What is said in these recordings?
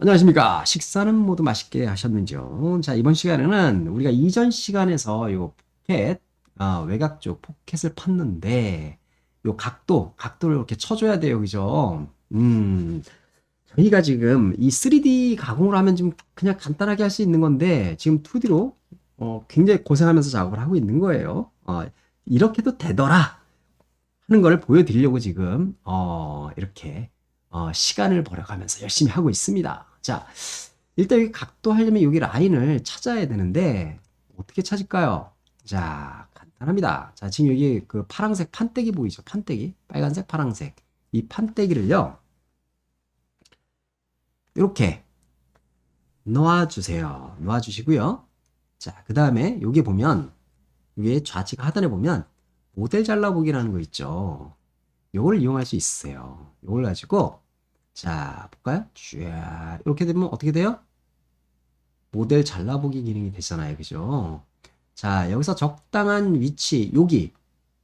안녕하십니까. 식사는 모두 맛있게 하셨는지요? 자, 이번 시간에는 우리가 이전 시간에서 요 포켓, 아, 외곽 쪽 포켓을 팠는데, 요 각도, 각도를 이렇게 쳐줘야 돼요. 그죠? 음, 저희가 지금 이 3D 가공을 하면 좀 그냥 간단하게 할 수 있는 건데, 지금 2D로 어, 굉장히 고생하면서 작업을 하고 있는 거예요. 어, 이렇게도 되더라! 하는 걸 보여드리려고 지금, 어, 이렇게 어, 시간을 벌어가면서 열심히 하고 있습니다. 자, 일단 여기 각도 하려면 여기 라인을 찾아야 되는데 어떻게 찾을까요? 자, 간단합니다. 자, 지금 여기 그 파란색 판때기 보이죠? 판때기, 빨간색, 파란색. 이 판때기를요, 이렇게 놓아주세요. 놓아주시고요. 자, 그 다음에 여기 보면 여기 좌측 하단에 보면 모델 잘라보기라는 거 있죠. 요걸 이용할 수 있어요. 요걸 가지고 자 볼까요? 쫙 이렇게 되면 어떻게 돼요? 모델 잘라보기 기능이 되잖아요. 그죠? 자 여기서 적당한 위치 여기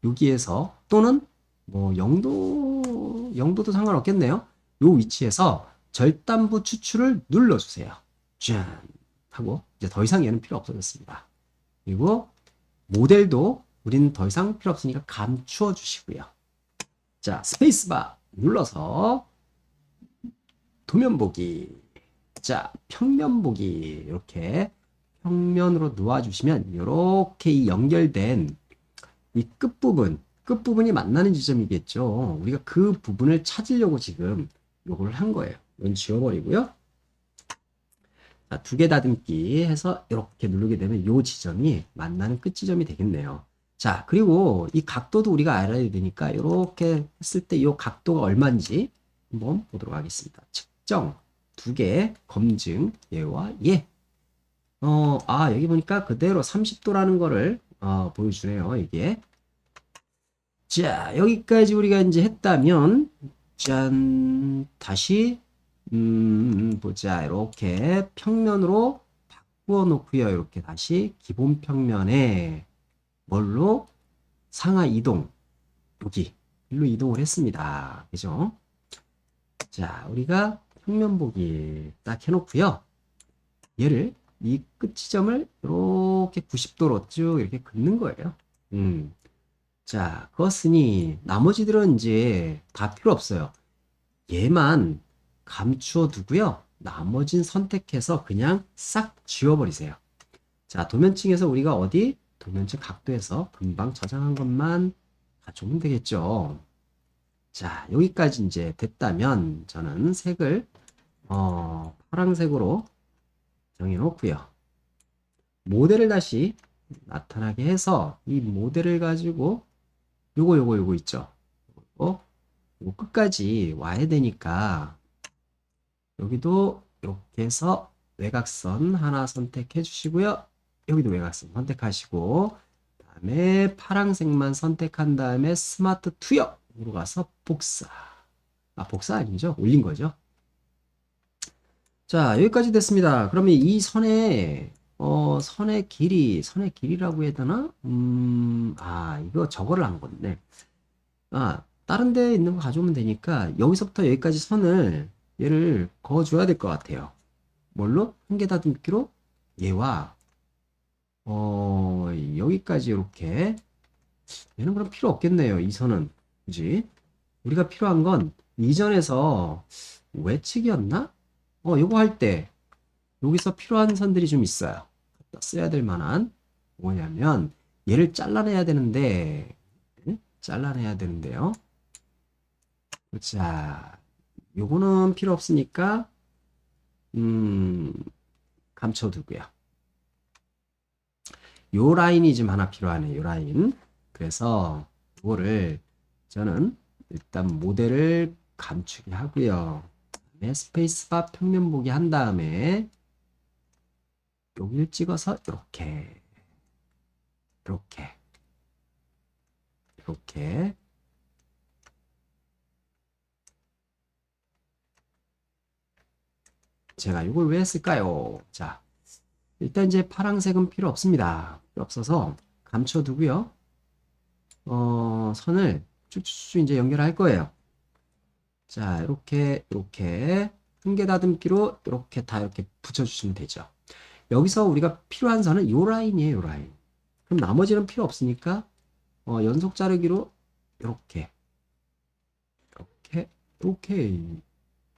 여기에서 또는 뭐 0도 0도도 상관없겠네요. 요 위치에서 절단부 추출을 눌러주세요. 짠 하고 이제 더 이상 얘는 필요 없어졌습니다. 그리고 모델도 우리는 더 이상 필요 없으니까 감추어 주시고요. 자, 스페이스바 눌러서 도면 보기. 자, 평면 보기. 이렇게 평면으로 놓아 주시면 이렇게 이 연결된 이 끝부분, 끝부분이 만나는 지점이겠죠. 우리가 그 부분을 찾으려고 지금 요걸 한 거예요. 이건 지워버리고요. 자, 두개 다듬기 해서 이렇게 누르게 되면 요 지점이 만나는 끝 지점이 되겠네요. 자, 그리고 이 각도도 우리가 알아야 되니까 이렇게 했을 때 이 각도가 얼마인지 한번 보도록 하겠습니다. 측정 두 개 검증 얘와 얘. 어, 아, 여기 보니까 그대로 30도라는 거를 어, 보여주네요. 이게. 자, 여기까지 우리가 이제 했다면 짠 다시 음, 보자. 이렇게 평면으로 바꾸어 놓고요. 이렇게 다시 기본 평면에 뭘로 상하 이동 여기 일로 이동을 했습니다. 그죠? 자, 우리가 평면 보기 딱 해놓고요. 얘를 이 끝 지점을 이렇게 90도로 쭉 이렇게 긋는 거예요. 음. 자, 그었으니 나머지들은 이제 다 필요 없어요. 얘만 감추어 두고요. 나머진 선택해서 그냥 싹 지워버리세요. 자, 도면층에서 우리가 어디 도면층 각도에서 금방 저장한 것만 가져오면 되겠죠. 자, 여기까지 이제 됐다면 저는 색을 어, 파란색으로 정해 놓고요. 모델을 다시 나타나게 해서 이 모델을 가지고 요거 요거 요거 있죠. 요거, 끝까지 와야 되니까 여기도 이렇게 해서 외곽선 하나 선택해 주시고요. 여기도 외곽선 선택하시고 다음에 파란색만 선택한 다음에 스마트 투 영으로 가서 복사. 아 복사 아니죠? 올린 거죠? 자 여기까지 됐습니다. 그러면 이 선의 어 선의 길이 선의 길이라고 해야 되나? 음 아 이거 저거를 한 건데. 아 다른 데 있는 거 가져오면 되니까 여기서부터 여기까지 선을 얘를 그어줘야 될 것 같아요. 뭘로? 한 개 다듬기로? 얘와. 어, 여기까지 이렇게. 얘는 그럼 필요 없겠네요. 이 선은. 그지? 우리가 필요한 건 이전에서 외측이었나? 어, 요거 할 때 여기서 필요한 선들이 좀 있어요. 써야 될 만한 뭐냐면 얘를 잘라내야 되는데 응? 잘라내야 되는데요. 자, 요거는 필요 없으니까 음, 감춰두고요. 요 라인이 좀 하나 필요하네, 요 라인. 그래서 이거를 저는 일단 모델을 감추게 하고요. 네, 스페이스바 평면 보기 한 다음에 여기를 찍어서 이렇게 이렇게 이렇게 제가 이걸 왜 했을까요? 자, 일단 이제 파랑색은 필요 없습니다. 필요 없어서 감춰두고요. 어, 선을 쭉쭉쭉 이제 연결할 거예요. 자, 이렇게, 이렇게 한계 다듬기로 이렇게 다 이렇게 붙여주시면 되죠. 여기서 우리가 필요한 선은 요 라인이에요, 요 라인. 그럼 나머지는 필요 없으니까 어, 연속 자르기로 이렇게 이렇게 이렇게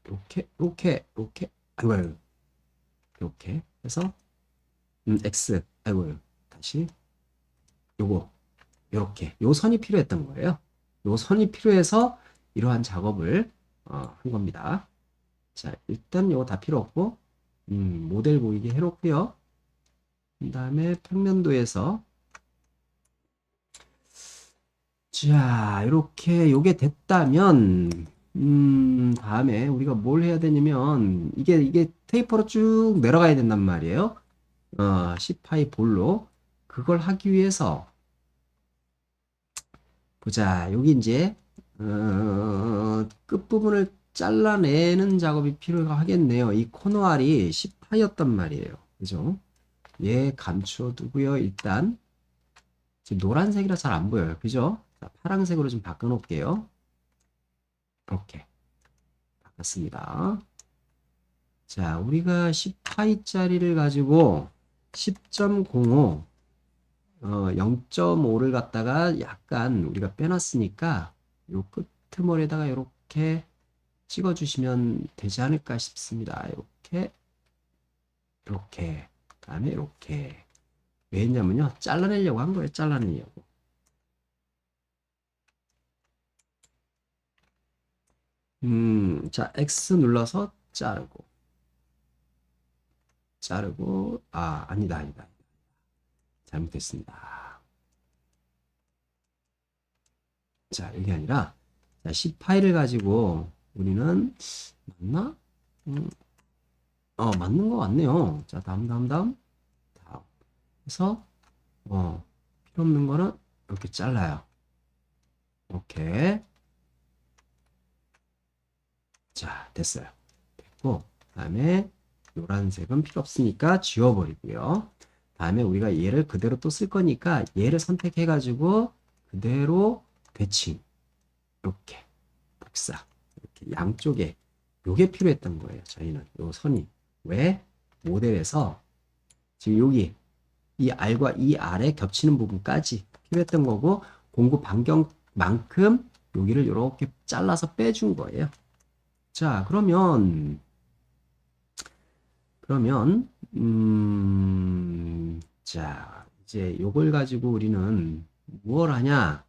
이렇게 이렇게 이렇게 아이고 이렇게 해서 음, X 아이고 다시 요거 요렇게 요 선이 필요했던 거예요. 요 선이 필요해서 이러한 작업을 어, 한 겁니다. 자 일단 요거 다 필요 없고 음, 모델 보이게 해놓고요. 그 다음에 평면도에서 자 이렇게 요게 됐다면 음, 다음에 우리가 뭘 해야 되냐면 이게 이게 테이퍼로 쭉 내려가야 된단 말이에요. 어, C파이 볼로 그걸 하기 위해서 보자. 여기 이제 어, 끝부분을 잘라내는 작업이 필요하겠네요. 이 코너 알이 10파였단 말이에요. 그죠? 얘 감춰두고요. 일단 지금 노란색이라 잘 안 보여요. 그죠? 자, 파란색으로 좀 바꿔 놓을게요. 이렇게 바꿨습니다. 자, 우리가 10파이짜리를 가지고 10.05 어, 0.5를 갖다가 약간 우리가 빼놨으니까 요 끄트머리에다가 이렇게 찍어주시면 되지 않을까 싶습니다. 이렇게 이렇게 그다음에 이렇게 왜 했냐면요 잘라내려고 한 거예요. 잘라내려고. 음, 자 X 눌러서 자르고 자르고 아 아니다 아니다 잘못됐습니다. 자, 이게 아니라 자, C 파일을 가지고 우리는 맞나? 음, 어, 맞는 것 같네요. 자, 다음, 다음, 다음. 다음. 그래서 어, 필요 없는 거는 이렇게 잘라요. 이렇게. 자, 됐어요. 됐고, 다음에 노란색은 필요 없으니까 지워버리고요. 다음에 우리가 얘를 그대로 또 쓸 거니까 얘를 선택해 가지고 그대로 배칭. 이렇게 복사. 이렇게 양쪽에 요게 필요했던 거예요 저희는. 요 선이. 왜? 모델에서 지금 여기 이 R과 이 R에 겹치는 부분까지 필요했던 거고 공구 반경만큼 여기를 이렇게 잘라서 빼준 거예요. 자 그러면 그러면 음, 자, 이제 요걸 가지고 우리는 무엇 하냐?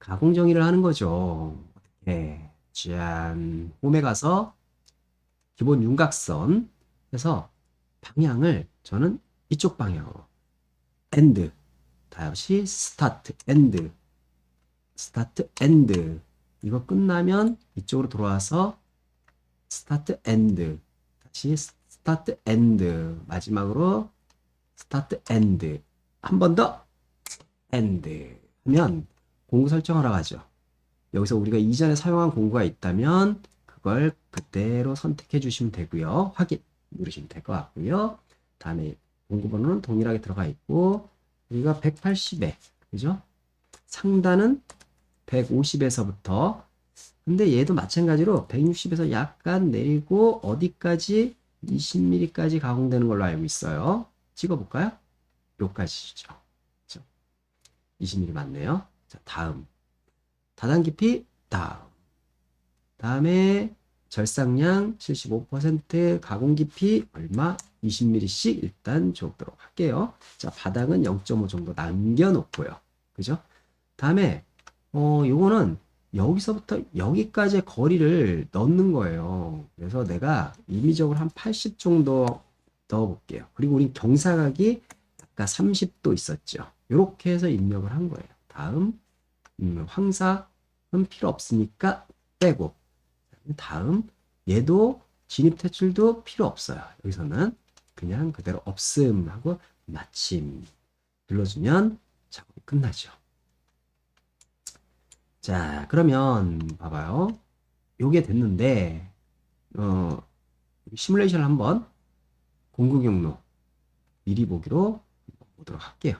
가공 정의를 하는 거죠. 네. 짠. 홈에 가서 기본 윤곽선 해서 방향을 저는 이쪽 방향으로 엔드 다시 스타트 엔드 스타트 엔드 이거 끝나면 이쪽으로 돌아와서 스타트 엔드 다시 스타트 엔드 마지막으로 스타트 엔드 한번더 엔드 하면 공구 설정하러 가죠. 여기서 우리가 이전에 사용한 공구가 있다면 그걸 그대로 선택해 주시면 되고요. 확인 누르시면 될 것 같고요. 다음에 공구 번호는 동일하게 들어가 있고 우리가 180에 그죠? 상단은 150에서부터 근데 얘도 마찬가지로 160에서 약간 내리고 어디까지 20mm까지 가공되는 걸로 알고 있어요. 찍어볼까요? 요까지죠. 그렇죠? 20mm 맞네요. 자, 다음. 다단 깊이, 다음. 다음에 절삭량 75% 가공 깊이 얼마? 20mm씩 일단 줘보도록 할게요. 자, 바닥은 0.5 정도 남겨놓고요. 그죠? 다음에, 어, 요거는 여기서부터 여기까지의 거리를 넣는 거예요. 그래서 내가 임의적으로 한 80 정도 넣어 볼게요. 그리고 우리 경사각이 아까 30도 있었죠. 이렇게 해서 입력을 한 거예요. 다음 음, 황사는 필요 없으니까 빼고 다음 얘도 진입 퇴출도 필요 없어요. 여기서는 그냥 그대로 없음 하고 마침 눌러주면 작업이 끝나죠. 자, 그러면 봐봐요. 요게 됐는데 어, 시뮬레이션을 한번 공구 경로 미리 보기로 보도록 할게요.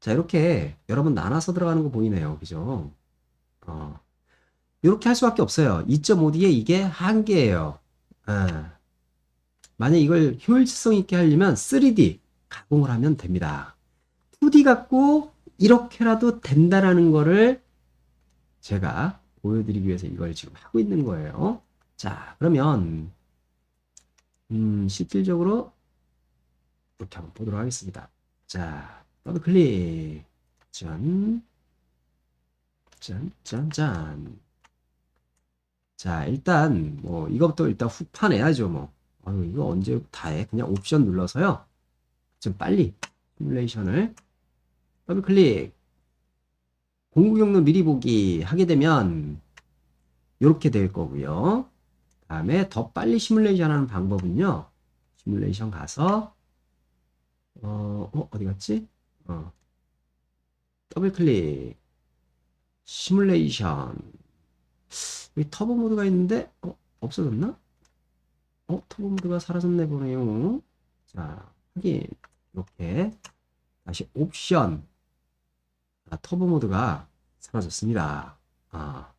자, 이렇게 여러분 나눠서 들어가는 거 보이네요. 그죠? 어. 이렇게 할 수밖에 없어요. 2.5D에 이게 한계예요. 아. 만약 이걸 효율성 있게 하려면 3D 가공을 하면 됩니다. 2D 갖고 이렇게라도 된다라는 거를 제가 보여드리기 위해서 이걸 지금 하고 있는 거예요. 자, 그러면 음, 실질적으로 이렇게 한번 보도록 하겠습니다. 자, 더블 클릭. 짠. 짠, 짠, 짠. 자, 일단 뭐 이것부터 일단 훅 파내야죠, 뭐. 아유, 이거 언제 다 해? 그냥 옵션 눌러서요. 좀 빨리 시뮬레이션을 더블 클릭. 공구 경로 미리 보기 하게 되면 이렇게 될 거고요. 다음에 더 빨리 시뮬레이션 하는 방법은요. 시뮬레이션 가서 어, 어 어디 갔지? 어. 더블 클릭. 시뮬레이션. 여기 터보 모드가 있는데 어, 없어졌나? 어, 터보 모드가 사라졌네 보네요. 자, 확인. 이렇게 다시 옵션. 아, 터보 모드가 사라졌습니다. 아,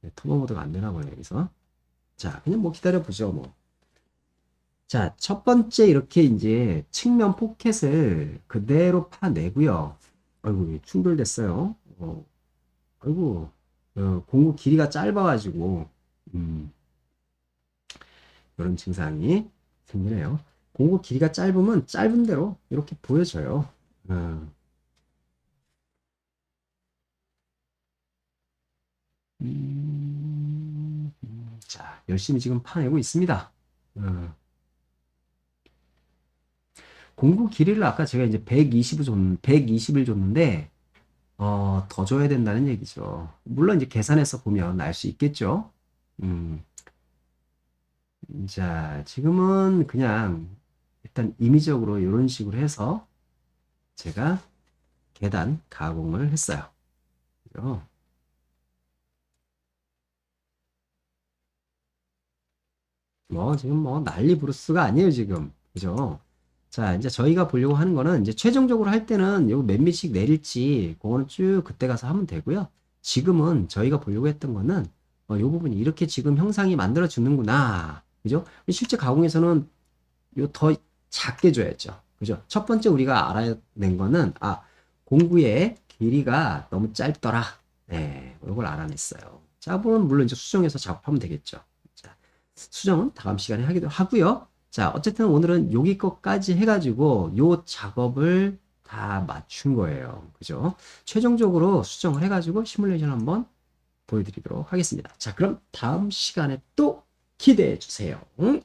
네, 터보 모드가 안 되나 보네 여기서. 자, 그냥 뭐 기다려 보죠, 뭐. 자, 첫 번째 이렇게 이제 측면 포켓을 그대로 파내고요. 아이고, 충돌됐어요. 어, 아이고, 어, 공구 길이가 짧아가지고, 음, 이런 증상이 생기네요. 공구 길이가 짧으면 짧은 대로 이렇게 보여져요. 어. 음, 열심히 지금 파내고 있습니다. 어. 공구 길이를 아까 제가 이제 120을 줬, 120을 줬는데, 어, 더 줘야 된다는 얘기죠. 물론 이제 계산해서 보면 알 수 있겠죠. 음. 자, 지금은 그냥 일단 임의적으로 이런 식으로 해서 제가 계단 가공을 했어요. 그죠? 뭐 지금 뭐 난리 부르스가 아니에요 지금 그죠? 자 이제 저희가 보려고 하는 거는 이제 최종적으로 할 때는 요거 몇 미씩 내릴지 그거는 쭉 그때 가서 하면 되고요. 지금은 저희가 보려고 했던 거는 어, 요 부분이 이렇게 지금 형상이 만들어 주는구나 그죠? 실제 가공에서는 요 더 작게 줘야죠. 그죠? 첫 번째 우리가 알아낸 거는 아 공구의 길이가 너무 짧더라. 네, 이걸 알아냈어요. 자, 물론 물론 이제 수정해서 작업하면 되겠죠. 자, 수정은 다음 시간에 하기도 하고요. 자, 어쨌든 오늘은 여기 것까지 해가지고 요 작업을 다 맞춘 거예요. 그죠? 최종적으로 수정을 해가지고 시뮬레이션 한번 보여드리도록 하겠습니다. 자, 그럼 다음 시간에 또 기대해 주세요. 응?